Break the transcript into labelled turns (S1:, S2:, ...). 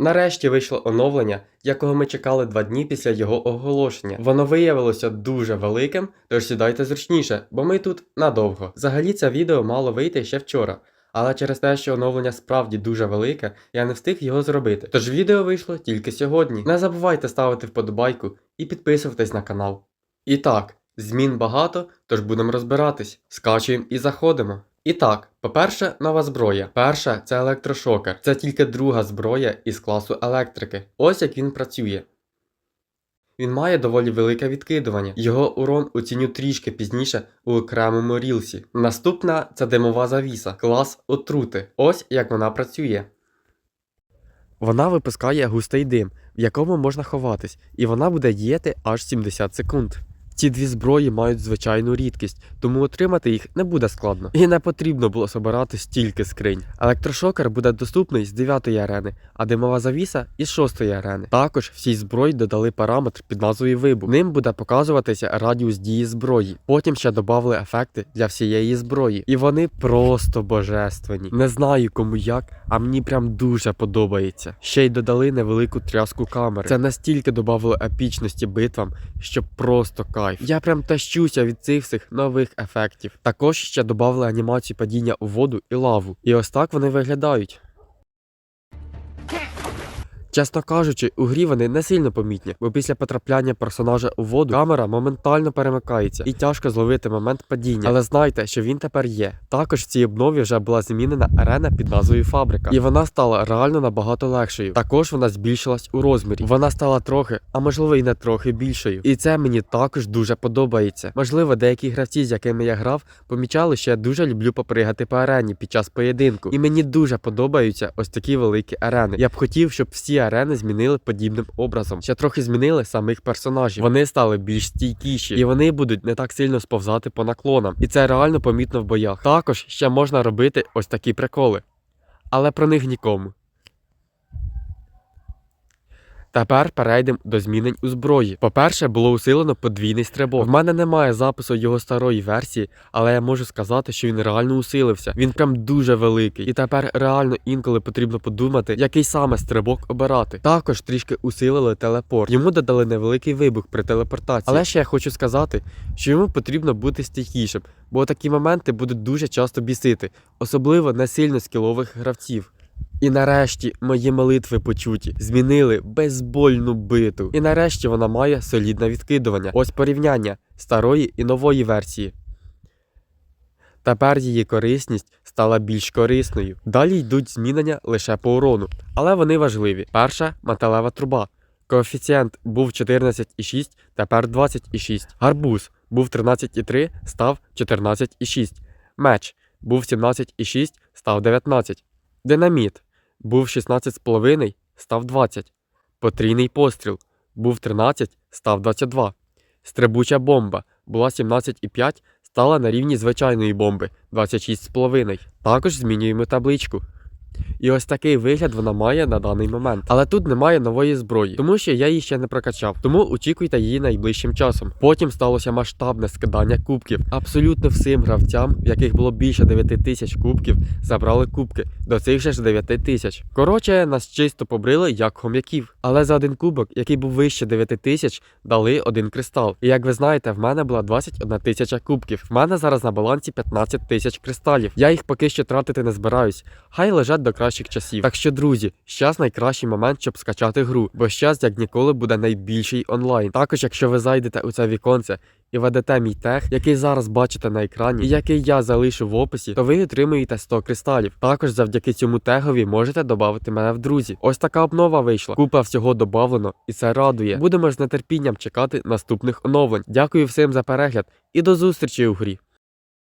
S1: Нарешті вийшло оновлення, якого ми чекали два дні після його оголошення. Воно виявилося дуже великим, тож сідайте зручніше, бо ми тут надовго. Взагалі це відео мало вийти ще вчора, але через те, що оновлення справді дуже велике, я не встиг його зробити. Тож відео вийшло тільки сьогодні. Не забувайте ставити вподобайку і підписуватись на канал. І так, змін багато, тож будемо розбиратись. Скачуємо і заходимо. І так, по-перше, нова зброя. Перша це електрошокер. Це тільки друга зброя із класу електрики. Ось як він працює. Він має доволі велике відкидування. Його урон оціню трішки пізніше у окремому рілсі. Наступна це димова завіса, клас отрути. Ось як вона працює. Вона випускає густий дим, в якому можна ховатись, і вона буде діяти аж 70 секунд. Ці дві зброї мають звичайну рідкість, тому отримати їх не буде складно. І не потрібно було собирати стільки скринь. Електрошокер буде доступний з 9 арени, а димова завіса із 6 арени. Також всій зброї додали параметр під назвою вибух. Ним буде показуватися радіус дії зброї. Потім ще додали ефекти для всієї зброї. І вони просто божественні. Не знаю кому як, а мені прям дуже подобається. Ще й додали невелику тряску камери. Це настільки додавало епічності битвам, що просто кайф. Я прям тащуся від цих всіх нових ефектів. Також ще додали анімацію падіння у воду і лаву. І ось так вони виглядають. Чесно кажучи, у грі вони не сильно помітні, бо після потрапляння персонажа у воду камера моментально перемикається і тяжко зловити момент падіння. Але знайте, що він тепер є. Також в цій обнові вже була змінена арена під назвою Фабрика, і вона стала реально набагато легшою. Також вона збільшилась у розмірі. Вона стала трохи, а можливо і не трохи більшою. І це мені також дуже подобається. Можливо, деякі гравці, з якими я грав, помічали, що я дуже люблю попригати по арені під час поєдинку. І мені дуже подобаються ось такі великі арени. Я б хотів, щоб всі арени змінили подібним образом. Ще трохи змінили самих персонажів. Вони стали більш стійкіші, і вони будуть не так сильно сповзати по наклонам. І це реально помітно в боях. Також ще можна робити ось такі приколи. Але про них нікому. Тепер перейдемо до змінень у зброї. По-перше, було усилено подвійний стрибок. В мене немає запису його старої версії, але я можу сказати, що він реально усилився. Він прям дуже великий. І тепер реально інколи потрібно подумати, який саме стрибок обирати. Також трішки усилили телепорт. Йому додали невеликий вибух при телепортації. Але ще я хочу сказати, що йому потрібно бути стійкішим, бо такі моменти будуть дуже часто бісити, особливо на сильно скілових гравців. І нарешті мої молитви почуті, змінили безбольну биту. І нарешті вона має солідне відкидування. Ось порівняння старої і нової версії. Тепер її корисність стала більш корисною. Далі йдуть змінення лише по урону, але вони важливі. Перша металева труба. Коефіцієнт був 14,6, тепер 20,6. Гарбуз був 13,3, став 14,6. Меч був 17,6, став 19. Динаміт був 16,5, став 20. Потрійний постріл був 13, став 22. Стрибуча бомба була 17,5, стала на рівні звичайної бомби 26,5. Також змінюємо табличку. І ось такий вигляд вона має на даний момент. Але тут немає нової зброї, тому що я її ще не прокачав. Тому очікуйте її найближчим часом. Потім сталося масштабне скидання кубків. Абсолютно всім гравцям, в яких було більше 9 тисяч кубків, забрали кубки до цих же ж 9 тисяч. Коротше, нас чисто побрили як хом'яків. Але за один кубок, який був вище 9 тисяч, дали один кристал. І як ви знаєте, в мене була 21 тисяча кубків. В мене зараз на балансі 15 тисяч кристалів. Я їх поки що тратити не збираюсь. Хай лежать до кращих часів. Так що, друзі, щас найкращий момент, щоб скачати гру, бо щас, як ніколи, буде найбільший онлайн. Також, якщо ви зайдете у це віконце і ведете мій тег, який зараз бачите на екрані, і який я залишу в описі, то ви отримуєте 100 кристалів. Також завдяки цьому тегові можете додати мене в друзі. Ось така обнова вийшла. Купа всього додавлено, і це радує. Будемо ж з нетерпінням чекати наступних оновлень. Дякую всім за перегляд і до зустрічі у грі.